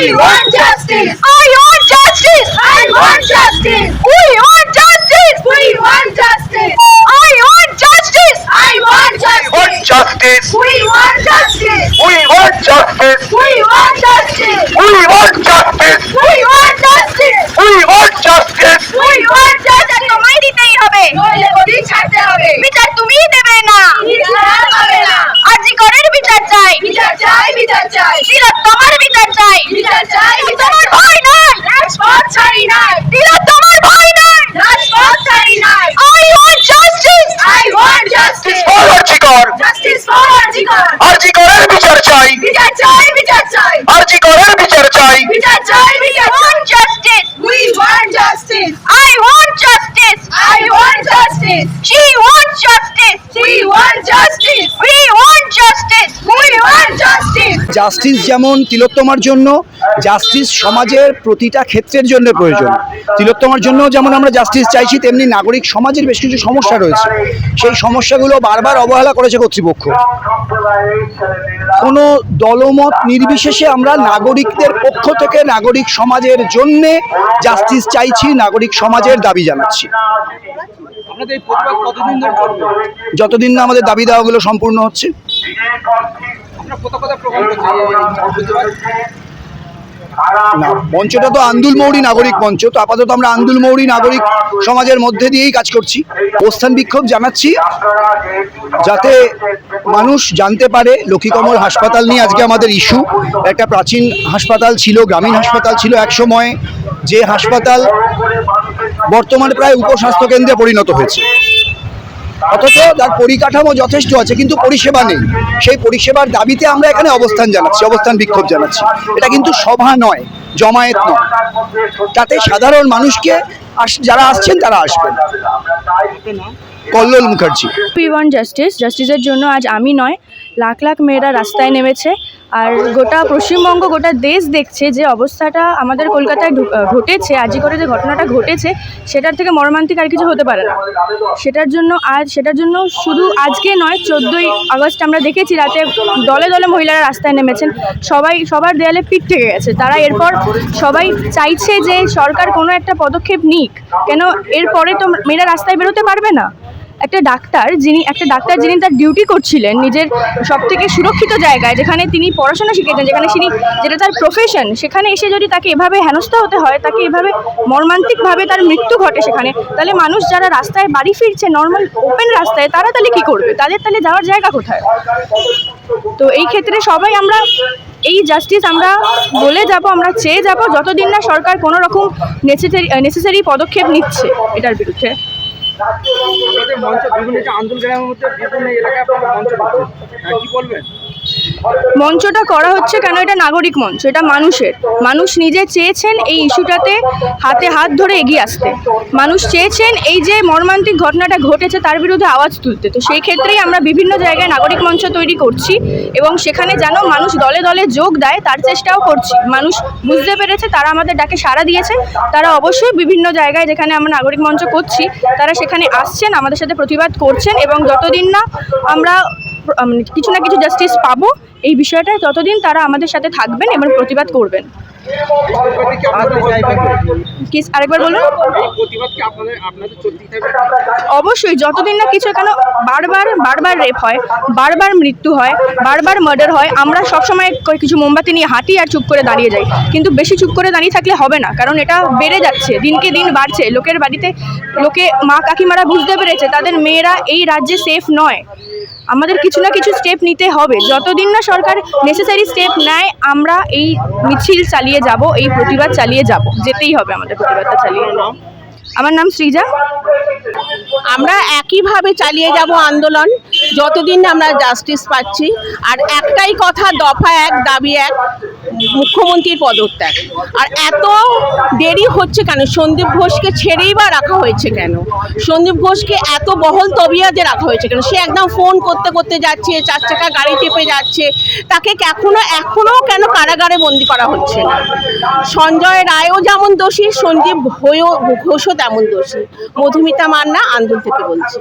We want justice. I want justice. I want justice. We want justice. We want justice. I want justice. I want want justice. justice. We বিচার চাই বিচার চাই। তিলোত্তমার বিচার চাই। বিচার চাই বিচার তোমার ভয় নাই। রাজপথ ছাড়ি নাই। তিলোত্তমার ভয় নাই। রাজপথ ছাড়ি নাই। I want justice. I want justice. for RG Kar Justice for Arjikar. আরজিকরের বিচার চাই বিচার চাই। বিচার চাই। জাস্টিস যেমন তিলোত্তমার জন্য জাস্টিস সমাজের প্রতিটা ক্ষেত্রের জন্য প্রয়োজন। তিলোত্তমার জন্য যেমন আমরা জাস্টিস চাইছি তেমনি নাগরিক সমাজের বেশ কিছু সমস্যা রয়েছে। সেই সমস্যাগুলো বারবার অবহেলা করেছে কর্তৃপক্ষ। কোনো দলমত নির্বিশেষে আমরা নাগরিকদের পক্ষ থেকে নাগরিক সমাজের জন্যে জাস্টিস চাইছি নাগরিক সমাজের দাবি জানাচ্ছি। যতদিন না আমাদের দাবি দেওয়াগুলো সম্পূর্ণ হচ্ছে। মঞ্চটা তো আন্দুল মৌরি নাগরিক মঞ্চ, তো আপাতত আমরা আন্দুল মৌরি নাগরিক সমাজের মধ্যে দিয়েই কাজ করছি। অবস্থান বিক্ষোভ জানাচ্ছি, যাতে মানুষ জানতে পারে লক্ষ্মীকমল হাসপাতাল নিয়ে আজকে আমাদের ইস্যু। একটা প্রাচীন হাসপাতাল ছিল, গ্রামীণ হাসপাতাল ছিল এক সময়, যে হাসপাতাল বর্তমানে প্রায় উপস্বাস্থ্য কেন্দ্রে পরিণত হয়েছে। অথচ তার পরিকাঠামো যথেষ্ট আছে, কিন্তু পরিষেবা নেই। সেই পরিষেবার দাবিতে আমরা এখানে অবস্থান জানাচ্ছি, অবস্থান বিক্ষোভ জানাচ্ছি। এটা কিন্তু সভা নয়, জমায়েত নয়। তাতে সাধারণ মানুষকে যারা আসছেন তারা আসবেন। Kallol Mukherjee. We want justice জাস্টিসের জন্য আজ আমি নয়, লাখ লাখ মেয়েরা রাস্তায় নেমেছে। আর গোটা পশ্চিমবঙ্গ গোটা দেশ দেখছে যে অবস্থাটা আমাদের কলকাতায় ঘটেছে আজই করে যে ঘটনাটা ঘটেছে সেটার থেকে মর্মান্তিক আর কিছু হতে পারে না। সেটার জন্য আজ সেটার জন্য শুধু আজকে নয় চোদ্দোই আগস্ট আমরা দেখেছি রাতে দলে দলে মহিলারা রাস্তায় নেমেছেন। সবাই সবার দেয়ালে পিঠ থেকে গেছে। তারা এরপর সবাই চাইছে যে সরকার কোনো একটা পদক্ষেপ নিক। কেন এরপরে তো মেয়েরা রাস্তায় বেরোতে পারবে না? একটা ডাক্তার যিনি, একটা ডাক্তার যিনি তার ডিউটি করছিলেন নিজের সব থেকে সুরক্ষিত জায়গায়, যেখানে তিনি পড়াশোনা শিখেছেন যেখানে তিনি, যেটা তার প্রফেশন সেখানে এসে যদি তাকে এভাবে হেনস্থা হতে হয়, তাকে এভাবে মর্মান্তিকভাবে তার মৃত্যু ঘটে সেখানে, তাহলে মানুষ যারা রাস্তায় বাড়ি ফিরছে নর্মাল ওপেন রাস্তায়, তারা তাহলে কী করবে? তাদের তাহলে যাওয়ার জায়গা কোথায়? তো এই ক্ষেত্রে সবাই আমরা, এই জাস্টিস আমরা বলে যাব, আমরা চেয়ে যাব, যতদিন না সরকার কোনো রকম নেসেসারি নেসেসারি পদক্ষেপ নিচ্ছে এটার বিরুদ্ধে। মঞ্চ বিভিন্ন যে আন্দোলন গ্রামের মধ্যে বিভিন্ন এলাকায় আপনারা মঞ্চ হ্যাঁ, কি বলবেন? মঞ্চটা করা হচ্ছে কেন? এটা নাগরিক মঞ্চ, এটা মানুষের। মানুষ নিজে চেয়েছেন এই ইস্যুটাতে হাতে হাত ধরে এগিয়ে আসতে। মানুষ চেয়েছেন এই যে মর্মান্তিক ঘটনাটা ঘটেছে তার বিরুদ্ধে আওয়াজ তুলতে। তো সেই ক্ষেত্রেই আমরা বিভিন্ন জায়গায় নাগরিক মঞ্চ তৈরি করছি এবং সেখানে যেন মানুষ দলে দলে যোগ দেয়, তার চেষ্টাও করছি। মানুষ বুঝতে পেরেছে, তারা আমাদের ডাকে সাড়া দিয়েছে। তারা অবশ্যই বিভিন্ন জায়গায় যেখানে আমরা নাগরিক মঞ্চ করছি, তারা সেখানে আসছেন, আমাদের সাথে প্রতিবাদ করছেন এবং যতদিন না আমরা কিছু না কিছু জাস্টিস পাবো এই বিষয়টা ততদিন তারা আমাদের সাথে থাকবেন এবং প্রতিবাদ করবেন। অবশ্যই, যতদিন না কিছু কেন বারবার বারবার রেপ হয়, বারবার মৃত্যু হয়, বারবার মার্ডার হয়, আমরা সবসময় কিছু মোমবাতি নিয়ে হাঁটি আর চুপ করে দাঁড়িয়ে যাই। কিন্তু বেশি চুপ করে দাঁড়িয়ে থাকলে হবে না, কারণ এটা বেড়ে যাচ্ছে, দিনকে দিন বাড়ছে। লোকের বাড়িতে, লোকে মা কাকিমারা বুঝতে পেরেছে, তাদের মেয়েরা এই রাজ্যে সেফ নয়। আমাদের কিছু না কিছু স্টেপ নিতে হবে। যতদিন না সরকার নেসেসারি স্টেপ নেয়, আমরা এই মিছিল চালিয়ে যাব এই প্রতিবাদ চালিয়ে যাব। যেতেই হবে আমাদের প্রতিবাদটা চালিয়ে। আমার নাম সৃজা। আমরা একইভাবে চালিয়ে যাব আন্দোলন। যতদিন আমরা জাস্টিস পাচ্ছি, আর একটাই কথা, দফা এক, দাবি এক, মুখ্যমন্ত্রীর পদত্যাগ। আর এত দেরি হচ্ছে কেন? সন্দীপ ঘোষকে ছেড়েই বা রাখা হয়েছে কেন? সন্দীপ ঘোষকে এত বহল তবিয়াতে রাখা হয়েছে কেন? সে একদম ফোন করতে করতে যাচ্ছে, চার চাকা গাড়ি চেপে যাচ্ছে। তাকে এখনও এখনও কেন কারাগারে বন্দি করা হচ্ছে না? সঞ্জয় রায়ও যেমন দোষী, সন্দীপ ঘোষও তেমন দোষী। মধুমিতা মান্না আন্দোলন থেকে বলছি